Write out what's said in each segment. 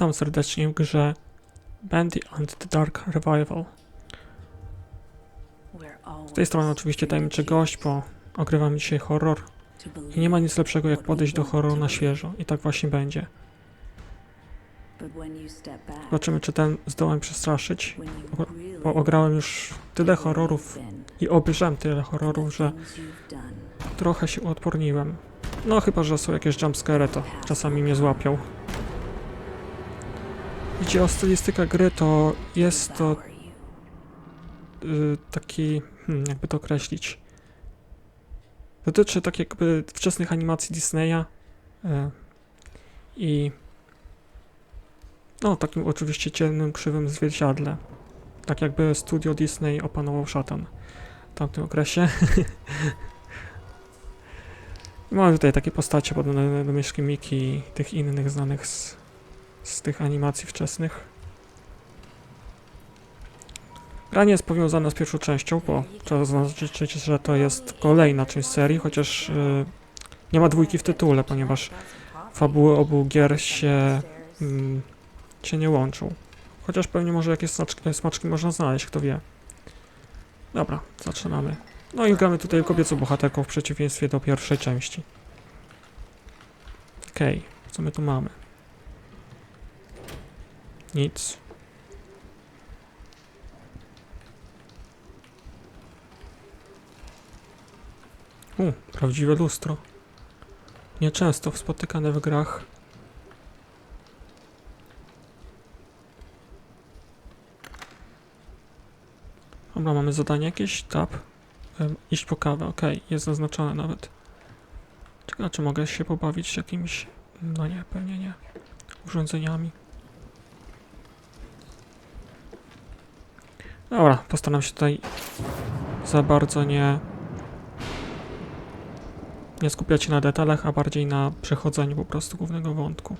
Witam serdecznie w grze Bandy and the Dark Revival. Z tej strony oczywiście tajemniczy gość, bo ogrywam dzisiaj horror i nie ma nic lepszego jak podejść do horroru na świeżo i tak właśnie będzie. Zobaczymy czy ten zdołam przestraszyć, bo ograłem już tyle horrorów i obejrzałem tyle horrorów, że trochę się uodporniłem. No chyba, że są jakieś jumpscare, to czasami mnie złapią. Jeśli o stylistykę gry, to jest to y, taki, hmm, jakby to określić. Dotyczy tak jakby wczesnych animacji Disneya y, i no takim oczywiście ciemnym, krzywym zwierciadle. Tak jakby studio Disney opanował szatan w tamtym okresie. Mamy tutaj takie postacie podobne do Myszki Miki i tych innych znanych z, z tych animacji wczesnych. Gra nie jest powiązana z pierwszą częścią, bo trzeba zaznaczyć, że to jest kolejna część serii, chociaż y, nie ma dwójki w tytule, ponieważ fabuły obu gier się, mm, się nie łączą. Chociaż pewnie może jakieś smaczki, smaczki można znaleźć, kto wie. Dobra, zaczynamy. No i gramy tutaj kobiecą bohaterką w przeciwieństwie do pierwszej części. Okej, co my tu mamy? Nic. U, prawdziwe lustro. Nieczęsto spotykane w grach. Dobra, mamy zadanie jakieś? Tab. Em, iść po kawę, okej, jest zaznaczone nawet. Ciekawe, czy mogę się pobawić jakimiś... No nie, pewnie nie. Urządzeniami. Dobra, postaram się tutaj za bardzo nie... Nie skupiać się na detalach, a bardziej na przechodzeniu po prostu głównego wątku.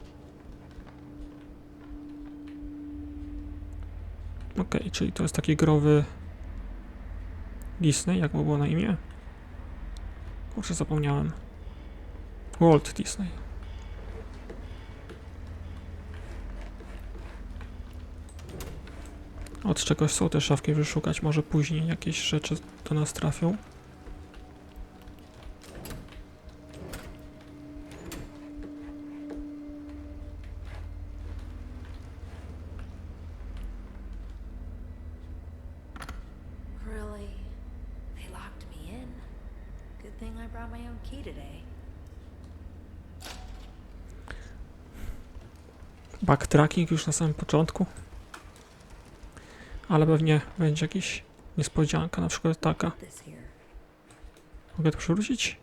Okej, czyli to jest taki growy Disney, jak mu było na imię? Kurczę, zapomniałem. Walt Disney. Od czegoś są te szafki wyszukać, może później jakieś rzeczy do nas trafią. Backtracking już na samym początku. Ale pewnie będzie jakiś niespodzianka, na przykład taka. Mogę to przywrócić?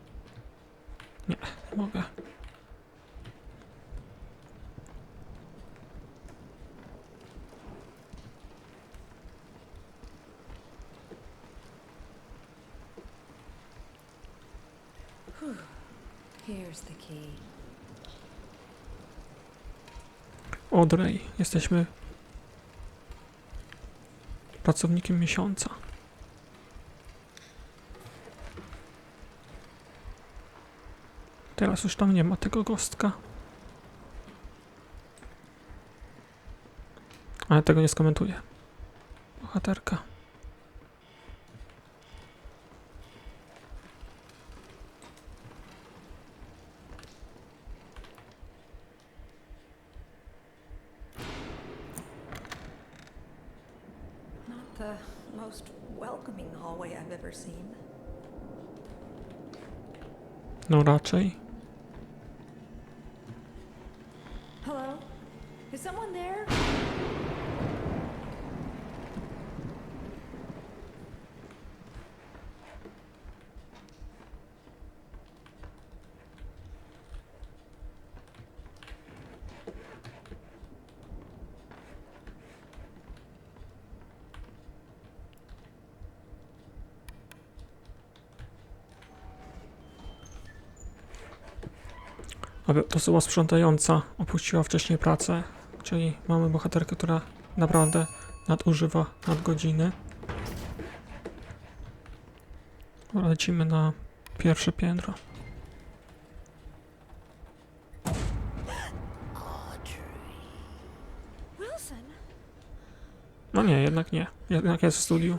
Nie, nie mogę. Audrey, jesteśmy pracownikiem miesiąca. Teraz już tam nie ma tego gostka. Ale tego nie skomentuję. Bohaterka. The most welcoming hallway I've ever seen. No raczej. aby osoba sprzątająca opuściła wcześniej pracę, czyli mamy bohaterkę, która naprawdę nadużywa nadgodziny. Lecimy na pierwsze piętro. No nie, jednak nie. Jednak jest w studiu.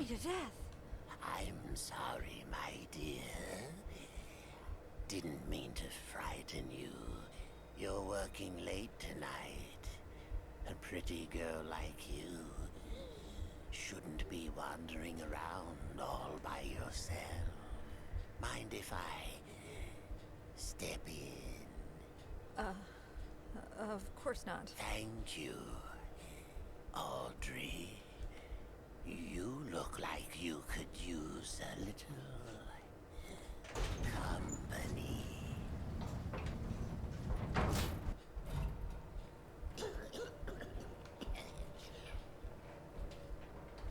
Of course not. Thank you, Audrey. You look like you could use a little company.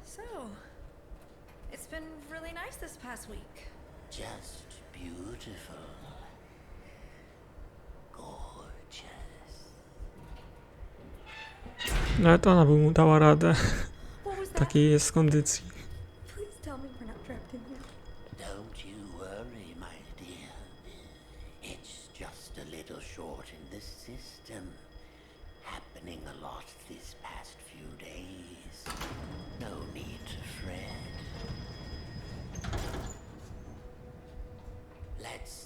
So, it's been really nice this past week. Just beautiful. Ale to ona by mu dała radę. Takiej jest kondycji. No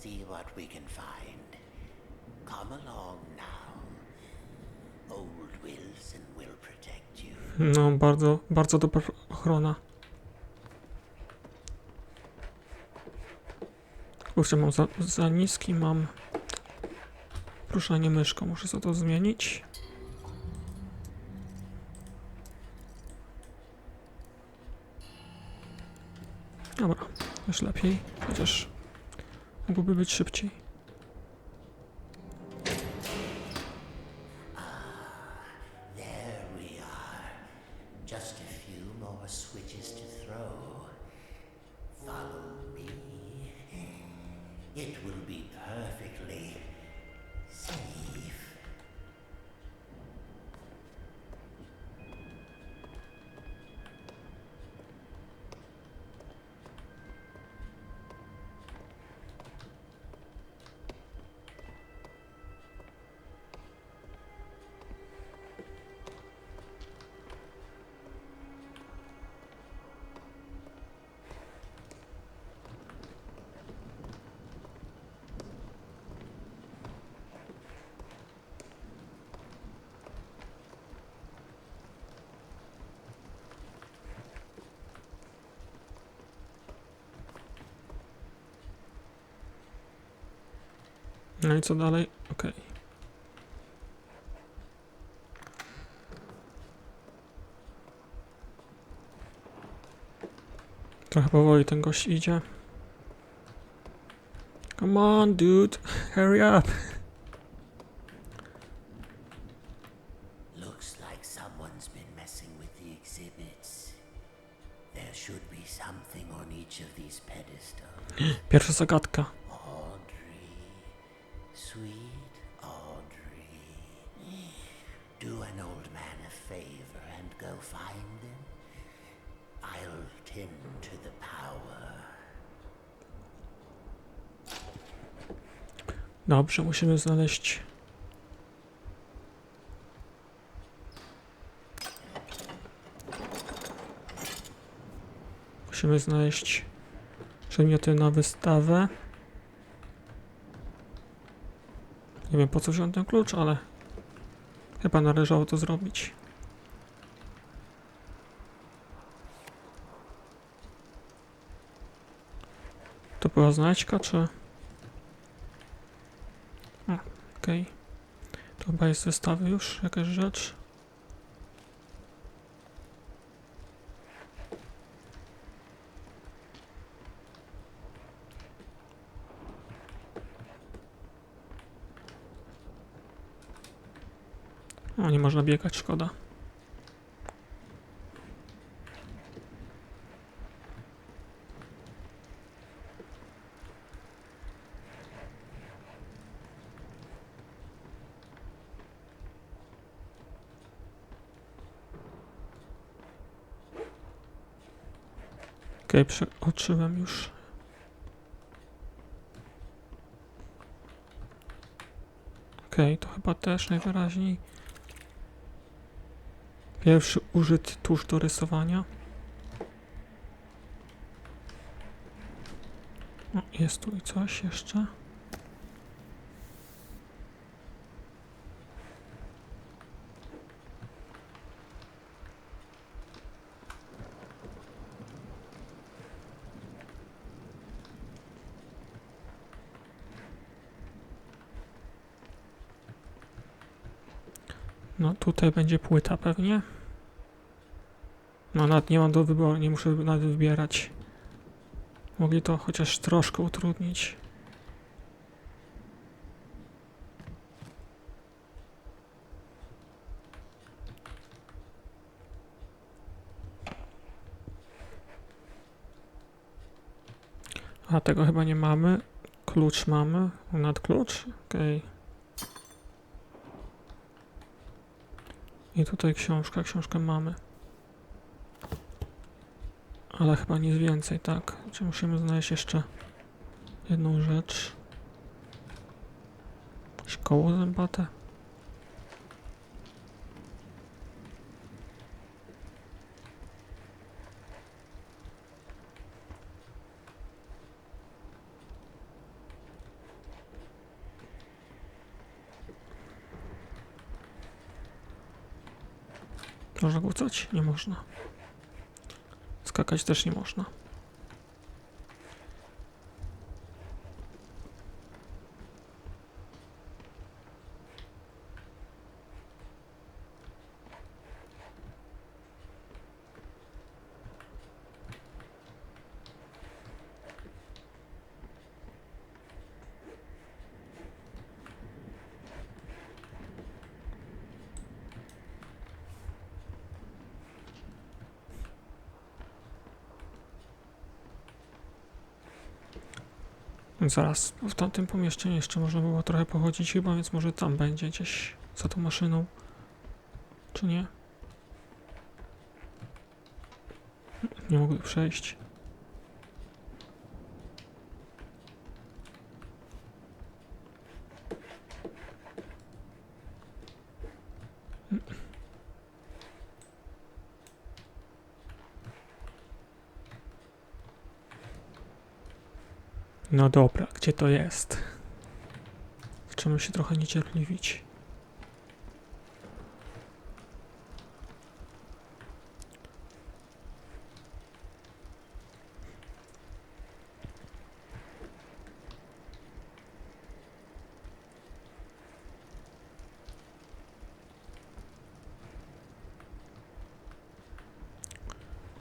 see what we can find. Come along now. No, bardzo, bardzo dobra ochrona. Kurczę, mam za, za niski, mam ruszanie myszką, muszę sobie to zmienić. Dobra, już lepiej, chociaż mogłoby być szybciej. Just a few more switches to throw. Follow me. It will be perfectly No i co dalej? Okej. Trochę powoli ten gość idzie. Come on, dude. Hurry up. Looks like someone's been messing with the exhibits. There should be something on each of these pedestals. Pierwsza zagadka. Tend to the power. Dobrze, musimy znaleźć. Musimy znaleźć przedmioty na wystawę. Nie wiem po co wziąłem ten klucz, ale chyba należało to zrobić. Była znajdźka, czy... A, okej. To chyba jest z wystawy już jakaś rzecz. O, nie można biegać, szkoda. Okej, przeoczyłem już. Okej, to chyba też najwyraźniej Pierwszy użyty tusz do rysowania. O, jest tu i coś jeszcze. Tutaj będzie płyta pewnie. No nawet nie mam do wyboru, nie muszę nawet wybierać. Mogli to chociaż troszkę utrudnić. A tego chyba nie mamy. Klucz mamy. Nad klucz? Okej. I tutaj książka, książkę mamy. Ale chyba nic więcej, tak? Czy musimy znaleźć jeszcze jedną rzecz? Jakieś koło zębate? Można kłócać? Nie można. Skakać też nie można. Zaraz, w tamtym pomieszczeniu jeszcze można było trochę pochodzić chyba, więc może tam będzie gdzieś za tą maszyną. Czy nie? Nie mogę przejść. No dobra, gdzie to jest? Zaczynamy się trochę niecierpliwić.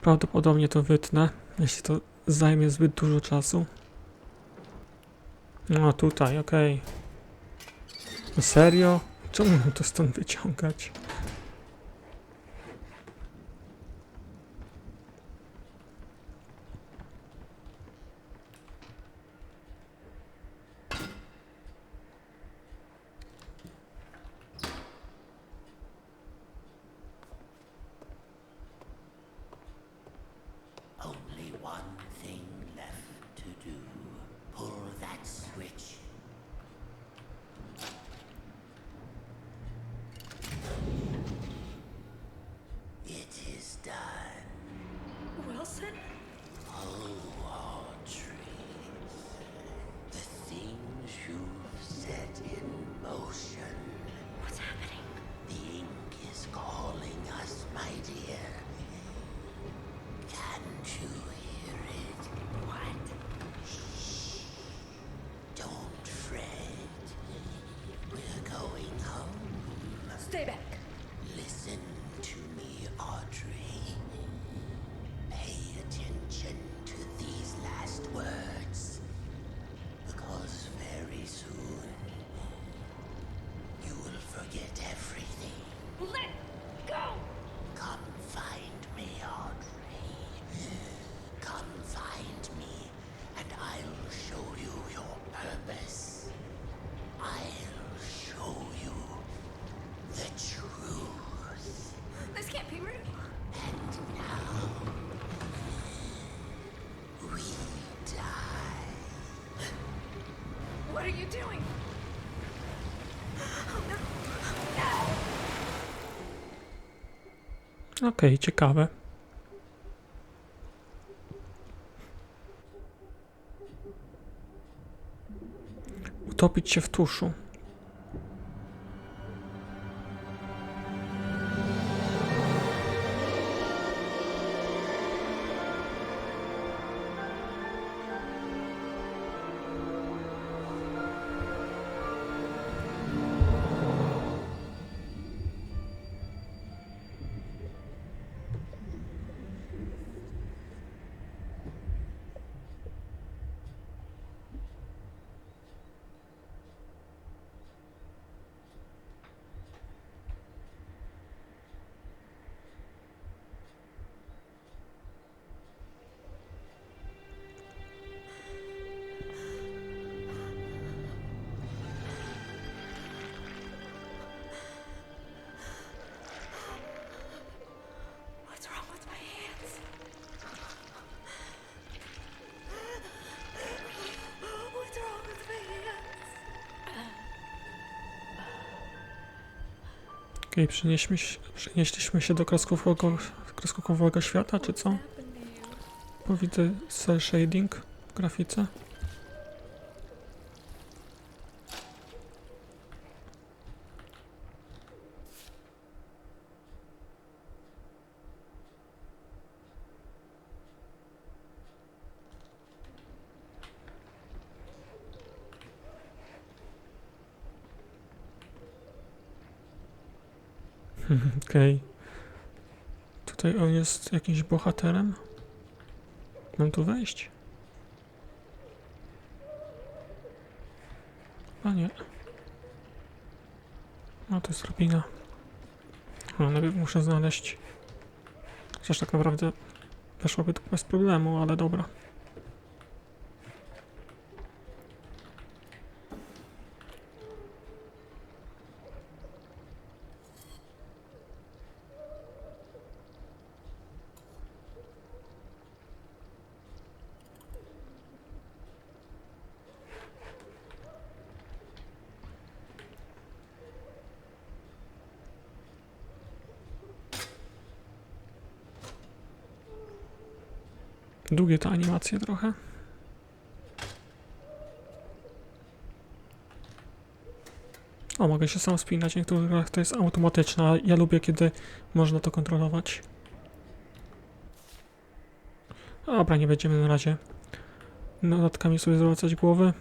Prawdopodobnie to wytnę, jeśli to zajmie zbyt dużo czasu. No tutaj, okej. No Serio? Czemu mam to stąd wyciągać? doing? Okej, okay, ciekawe. Utopić się w tuszu. Przenieśmy się, przenieśliśmy się do kreskówkowego, kreskówkowego świata, czy co? Bo widzę cel shading w grafice. Okej. Tutaj on jest jakimś bohaterem. Mam tu wejść? A nie. No to jest drabina. No, muszę znaleźć. Chociaż tak naprawdę weszłoby to bez problemu, ale dobra. Długie te animacje trochę. O, mogę się sam spinać, w niektórych grach to jest automatyczne, a ja lubię, kiedy można to kontrolować. Dobra, nie będziemy na razie dodatkami sobie zwracać głowy.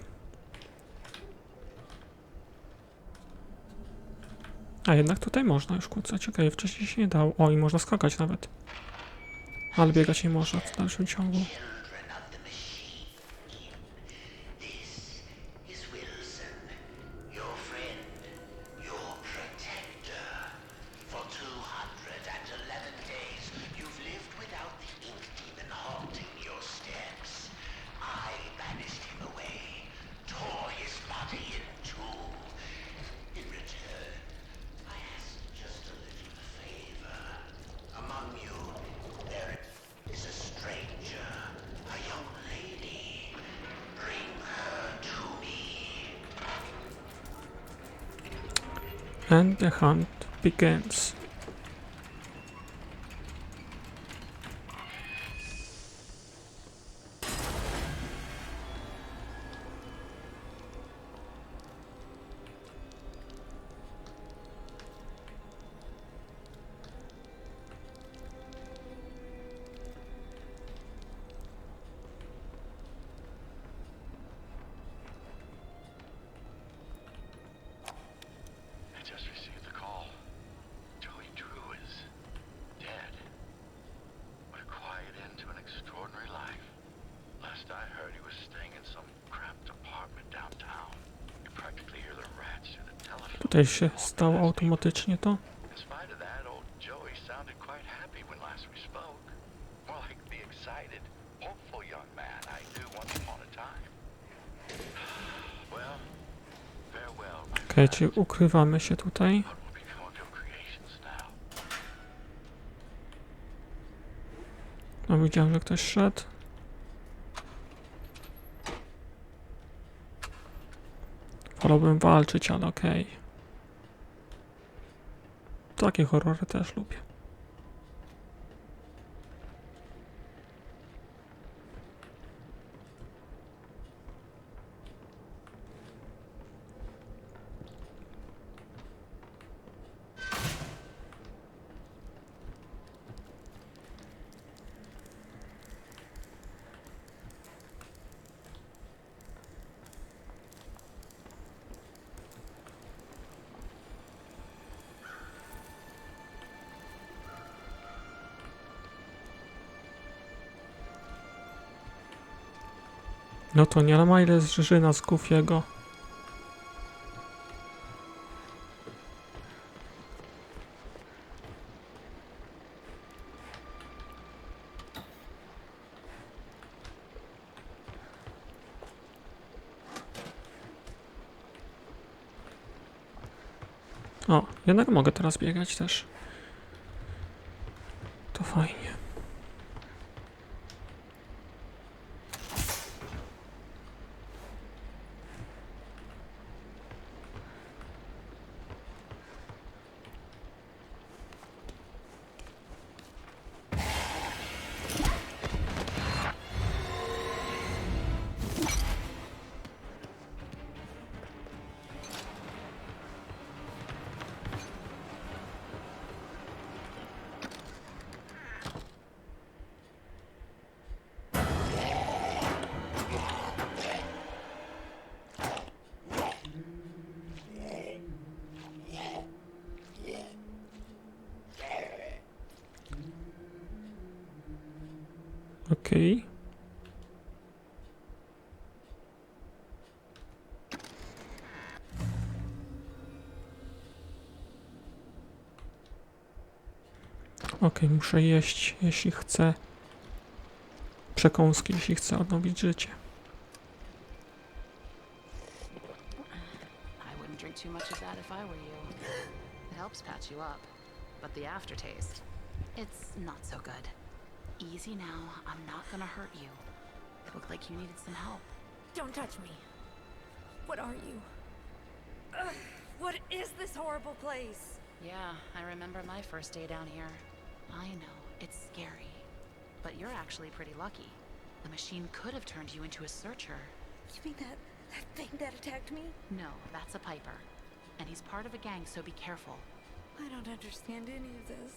A jednak tutaj można już kłócać, okej, wcześniej się nie dało. O, i można skakać nawet. Ale biegać nie można w dalszym ciągu. Hunt begins. Upon a time. Well, farewell, my Okej, czyli ukrywamy się tutaj. No widziałem, że ktoś szedł. Wolałbym walczyć, ale okej. Takie horrory też lubię. No to nie ma ile Żyżyna z Goofiego. O, jednak mogę teraz biegać też. Okej. Okej, muszę jeść, jeśli chcę. Przekąski, jeśli chcę odnowić życie. Helps patch you up. But the aftertaste, it's not so good. Easy now, I'm not gonna hurt you. It looked like you needed some help. Don't touch me. What are you? Ugh, what is this horrible place? Yeah, I remember my first day down here. I know, it's scary. But you're actually pretty lucky. The machine could have turned you into a searcher. You mean that that thing that attacked me? No, that's a Piper. And he's part of a gang, so be careful. I don't understand any of this.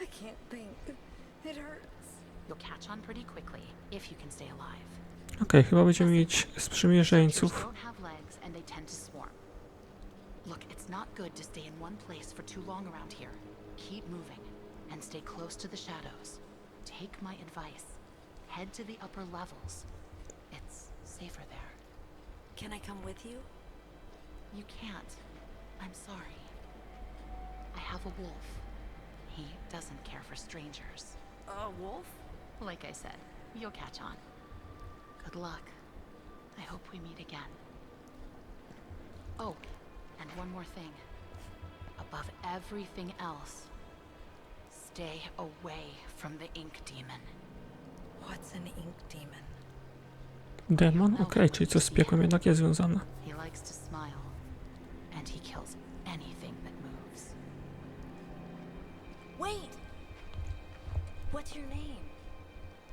I can't think. It hurts. You'll catch on pretty quickly, if you can stay alive. Okej, chyba będziemy mieć sprzymierzeńców. have legs and they tend to swarm. Look, it's not good to stay in one place for too long around here. Keep moving and stay close to the shadows. Take my advice. Head to the upper levels. It's safer there. Can I come with you? You can't. I'm sorry. I have a wolf. He doesn't care for strangers. A wolf? Like I said, you'll catch on. Good luck. I hope we meet again. Oh, and one more thing. Above everything else, stay away from the ink demon. What's an ink demon? Demon? Okej, czyli coś z piekłem jednak jest związane. He likes to smile, and he kills anything that moves. Wait! What's your name?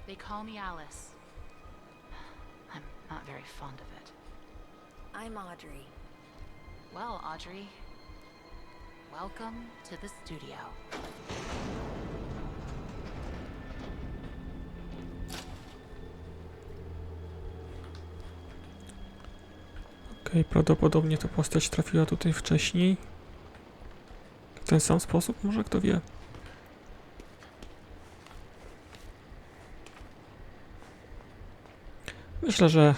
They call me Alice. I'm not very fond of it. I'm Audrey. Well, Audrey, welcome to the studio. Okej, prawdopodobnie ta postać trafiła tutaj wcześniej. W ten sam sposób, może kto wie. Myślę, że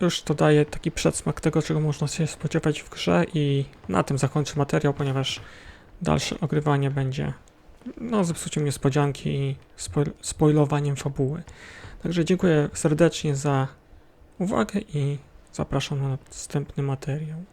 już to daje taki przedsmak tego, czego można się spodziewać w grze i na tym zakończę materiał, ponieważ dalsze ogrywanie będzie no, zepsuciem niespodzianki i spoil spoilowaniem fabuły. Także dziękuję serdecznie za uwagę i Zapraszam na następny materiał.